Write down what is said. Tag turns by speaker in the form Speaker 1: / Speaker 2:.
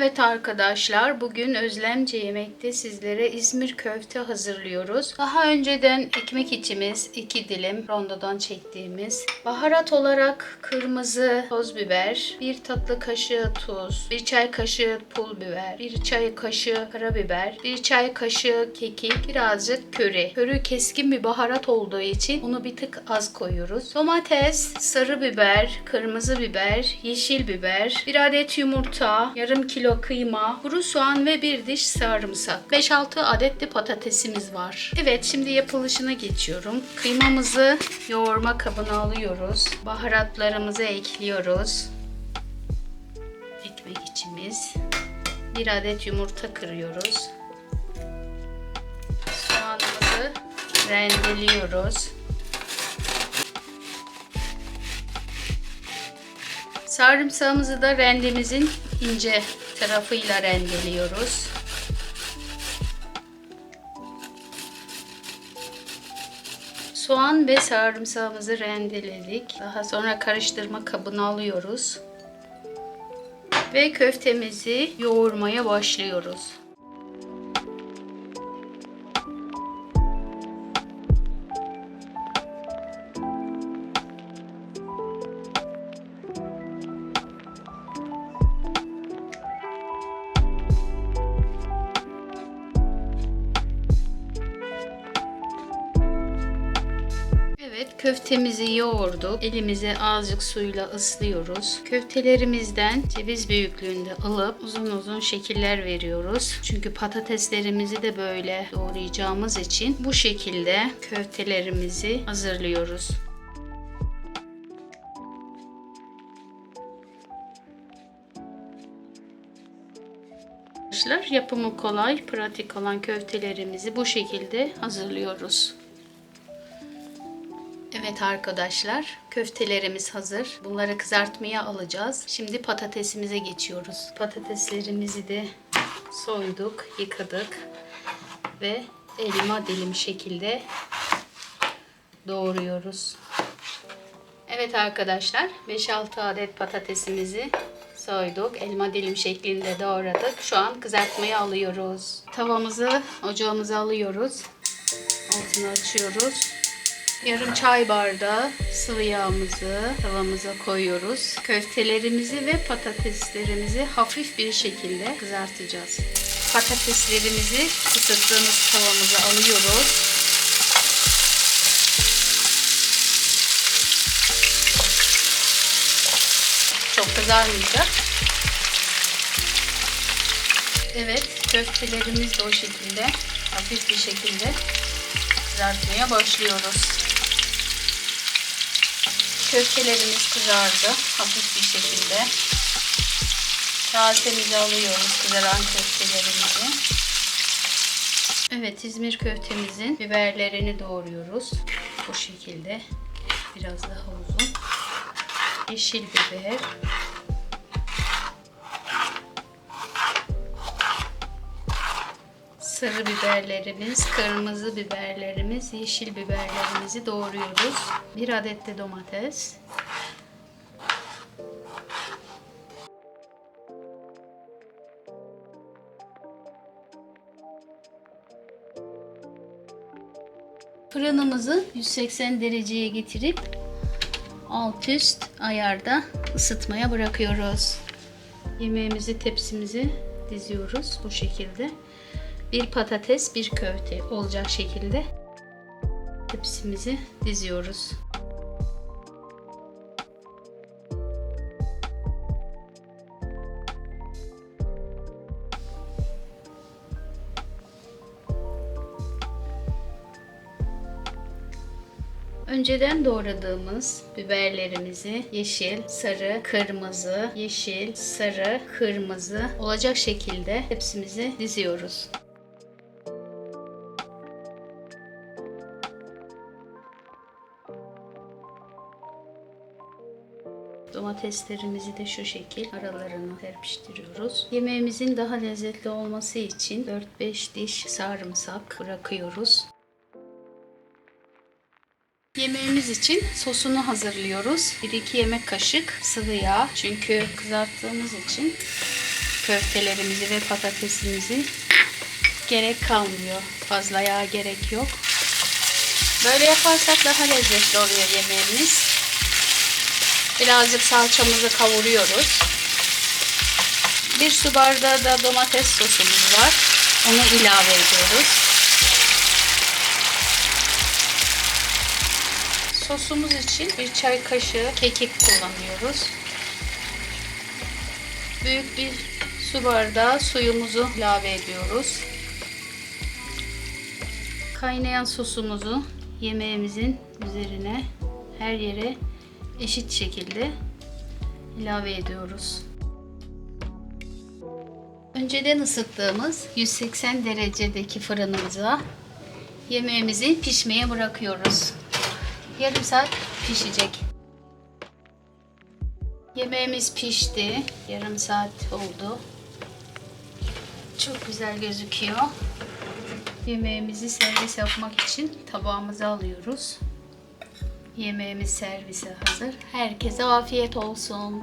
Speaker 1: Evet arkadaşlar bugün Özlemce Yemek'te sizlere İzmir köfte hazırlıyoruz. Daha önceden ekmek içimiz 2 dilim rondodan çektiğimiz. Baharat olarak kırmızı toz biber, 1 tatlı kaşığı tuz, 1 çay kaşığı pul biber, 1 çay kaşığı karabiber, 1 çay kaşığı kekik, birazcık köri. Köri keskin bir baharat olduğu için onu bir tık az koyuyoruz. Domates, sarı biber, kırmızı biber, yeşil biber, 1 adet yumurta, yarım kilo kıyma, kuru soğan ve bir diş sarımsak. 5-6 adet de patatesimiz var. Evet şimdi yapılışına geçiyorum. Kıymamızı yoğurma kabına alıyoruz. Baharatlarımızı ekliyoruz. Ekmek içimiz. Bir adet yumurta kırıyoruz. Soğanımızı rendeliyoruz. Sarımsağımızı da rendemizin ince tarafıyla rendeliyoruz. Soğan ve sarımsağımızı rendeledik. Daha sonra karıştırma kabına alıyoruz. Ve köftemizi yoğurmaya başlıyoruz. Evet köftemizi yoğurduk. Elimizi azıcık suyla ıslıyoruz. Köftelerimizden ceviz büyüklüğünde alıp uzun uzun şekiller veriyoruz. Çünkü patateslerimizi de böyle doğrayacağımız için bu şekilde köftelerimizi hazırlıyoruz. Arkadaşlar yapımı kolay, pratik olan köftelerimizi bu şekilde hazırlıyoruz. Evet arkadaşlar, köftelerimiz hazır. Bunları kızartmaya alacağız. Şimdi patatesimize geçiyoruz. Patateslerimizi de soyduk, yıkadık ve elma dilim şekilde doğruyoruz. Evet arkadaşlar, 5-6 adet patatesimizi soyduk. Elma dilim şeklinde doğradık. Şu an kızartmaya alıyoruz. Tavamızı ocağımıza alıyoruz. Altını açıyoruz. Yarım çay bardağı sıvı yağımızı tavamıza koyuyoruz. Köftelerimizi ve patateslerimizi hafif bir şekilde kızartacağız. Patateslerimizi ısıttığımız tavamıza alıyoruz. Çok kızarmayacak. Evet, köftelerimiz de o şekilde hafif bir şekilde kızartmaya başlıyoruz. Köftelerimiz kızardı hafif bir şekilde. Kasemize alıyoruz kızaran köftelerimizi. Evet İzmir köftemizin biberlerini doğruyoruz. Bu şekilde. Biraz daha uzun. Yeşil biber. Sarı biberlerimiz, kırmızı biberlerimiz, yeşil biberlerimizi doğruyoruz. Bir adet de domates. Fırınımızı 180 dereceye getirip alt üst ayarda ısıtmaya bırakıyoruz. Yemeğimizi tepsimizi diziyoruz bu şekilde. Bir patates, bir köfte olacak şekilde tepsimizi diziyoruz. Önceden doğradığımız biberlerimizi yeşil, sarı, kırmızı, yeşil, sarı, kırmızı olacak şekilde hepsimizi diziyoruz. Domateslerimizi de şu şekil aralarına serpiştiriyoruz. Yemeğimizin daha lezzetli olması için 4-5 diş sarımsak bırakıyoruz. Yemeğimiz için sosunu hazırlıyoruz. 1-2 yemek kaşık sıvı yağ. Çünkü kızarttığımız için köftelerimizi ve patatesimizi gerek kalmıyor. Fazla yağ gerek yok. Böyle yaparsak daha lezzetli oluyor yemeğimiz. Birazcık salçamızı kavuruyoruz. Bir su bardağı da domates sosumuz var. Onu ilave ediyoruz. Sosumuz için bir çay kaşığı kekik kullanıyoruz. Büyük bir su bardağı suyumuzu ilave ediyoruz. Kaynayan sosumuzu yemeğimizin üzerine her yere eşit şekilde ilave ediyoruz. Önceden ısıttığımız 180 derecedeki fırınımıza yemeğimizi pişmeye bırakıyoruz. Yarım saat pişecek. Yemeğimiz pişti. Yarım saat oldu. Çok güzel gözüküyor. Yemeğimizi servis yapmak için tabağımıza alıyoruz. Yemeğimiz servise hazır. Herkese afiyet olsun.